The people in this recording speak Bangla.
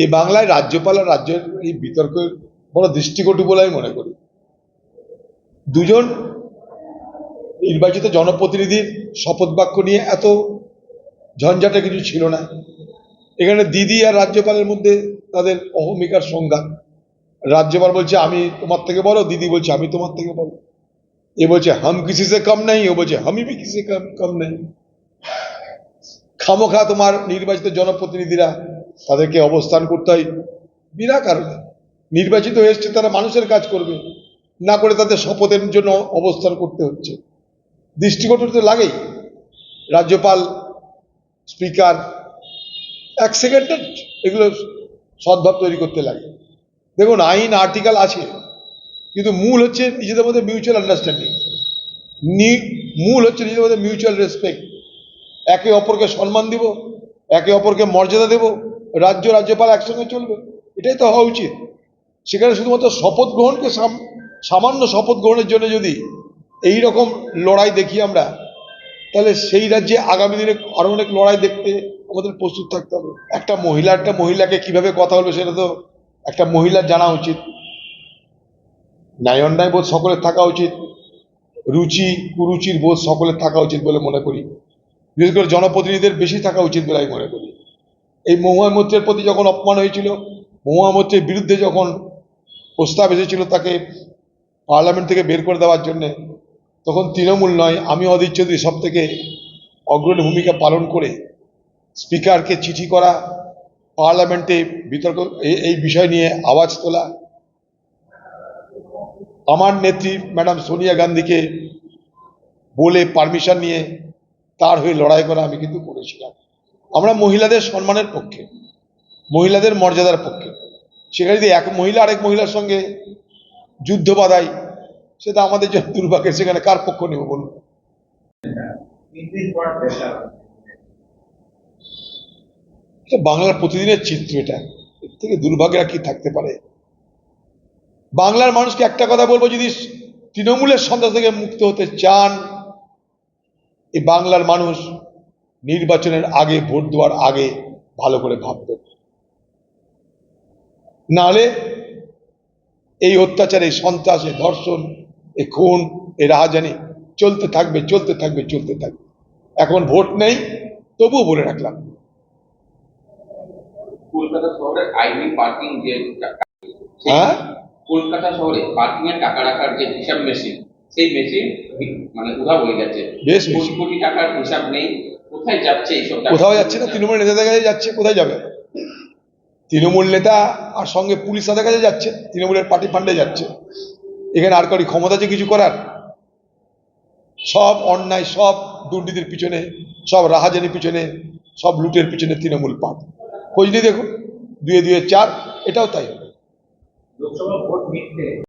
এই বাংলায় রাজ্যপাল আর রাজ্যের এই বিতর্ক বড় দৃষ্টিকটু বলে আমি মনে করি। দুজন নির্বাচিত জনপ্রতিনিধির শপথ বাক্য নিয়ে এত ঝঞ্ঝাটে কিছু ছিল না। এখানে দিদি আর রাজ্যপালের মধ্যে তাদের অহমিকার সংঘাত। রাজ্যপাল বলছে, আমি তোমার থেকে বড়। দিদি বলছে, আমি তোমার থেকে বড়। এ বলছে, হাম কিসি সে কম নেই? ও বলছে হামি ভি কিসি কম কম নেই। খামোখা তোমার নির্বাচিত জনপ্রতিনিধিরা তাদেরকে অবস্থান করতে হয়। বিনা কারণে। নির্বাচিত হয়ে এসছে, তারা মানুষের কাজ করবে। না করে তাদের শপথের জন্য অবস্থান করতে হচ্ছে। দৃষ্টিকটু তো লাগেই। রাজ্যপাল, স্পিকার, এক সেকেন্ডে এগুলো সদ্ভাব তৈরি করতে লাগে। দেখুন, আইন, আর্টিকেল আছে। কিন্তু মূল হচ্ছে নিজেদের মধ্যে মিউচুয়াল আন্ডারস্ট্যান্ডিং মূল হচ্ছে নিজেদের মধ্যে মিউচুয়াল রেসপেক্ট একে অপরকে সম্মান দিব, একে অপরকে মর্যাদা দেব। রাজ্য রাজ্যপাল একসঙ্গে চলবে। এটাই তো হওয়া উচিত। সেখানে শুধুমাত্র শপথ গ্রহণকে সাম- সামান্য শপথ গ্রহণের জন্য যদি এই রকম লড়াই দেখি আমরা, তাহলে সেই রাজ্যে আগামী দিনে আরও অনেক লড়াই দেখতে আমাদের প্রস্তুত থাকতে হবে। একটা মহিলা, একটা মহিলাকে কীভাবে কথা বলবে সেটা তো একটা মহিলার জানা উচিত। ন্যায় অন্যায় বোধ সকলের থাকা উচিত। রুচি, কুরুচির বোধ সকলের থাকা উচিত বলে মনে করি। বিশেষ করে জনপ্রতিনিধিদের বেশি থাকা উচিত বলে আমি মনে করি। এই মহুয়া মৈত্রের প্রতি যখন অপমান হয়েছিল, মহুয়া মৈত্রের বিরুদ্ধে যখন প্রস্তাব এসেছিল তাকে পার্লামেন্ট থেকে বের করে দেওয়ার জন্যে, তখন তৃণমূল নয়, আমি অধীর চৌধুরী সব থেকে অগ্রণী ভূমিকা পালন করে স্পিকারকে চিঠি করা, পার্লামেন্টে বিতর্ক এই বিষয় নিয়ে আওয়াজ তোলা। আমার নেত্রী ম্যাডাম সোনিয়া গান্ধীকে বলে পারমিশন নিয়ে তার হয়ে লড়াই করা আমি কিন্তু করেছিলাম। আমরা মহিলাদের সম্মানের পক্ষে, মহিলাদের মর্যাদার পক্ষে। সেখানে যদি এক মহিলা আরেক মহিলার সঙ্গে যুদ্ধ বাধাই সেটা আমাদের জন্য দুর্ভাগ্যের, সেখানে কার পক্ষ নেব বলুন? বাংলার প্রতিদিনের চিত্র এটা। এর থেকে দুর্ভাগ্য কি থাকতে পারে? বাংলার মানুষকে একটা কথা বলব, যদি তৃণমূলের সন্ত্রাস থেকে মুক্ত হতে চান, এই বাংলার মানুষ নির্বাচনের আগে ভোট দেওয়ার আগে ভালো করে ভাববেন নাহলে এই অত্যাচার এই সন্ত্রাস এই ধর্ষণ এই খুন এই রাহাজানি চলতে থাকবে চলতে থাকবে চলতে থাকবে। এখন ভোট নেই তবুও বলে রাখলাম। কলকাতা শহরে আইনি পার্কিং যে হ্যাঁ? কলকাতা শহরে পার্কিং এর টাকা রাখার যে হিসাব মেশিন সেই মেশিন মানে উধাও হয়ে গেছে। বেশ। কোটি কোটি টাকার হিসাব নেই কোথায় যাচ্ছে কোথাও যাচ্ছে না তৃণমূল নেতাদের কাছে যাচ্ছে কোথায় যাবে? তৃণমূল নেতা আর সঙ্গে পুলিশ তাদের কাছে যাচ্ছে তৃণমূলের পার্টি ফান্ডে যাচ্ছে। এখানে আর কারি ক্ষমতা আছে কিছু করার? সব অন্যায় সব দুর্নীতির পিছনে সব রাহাজানির পিছনে সব লুটের পিছনে তৃণমূল পাট খোঁজ নিয়ে দেখুন দুয়ে দুয়ে চার এটাও তাই। লোকসভা ভোট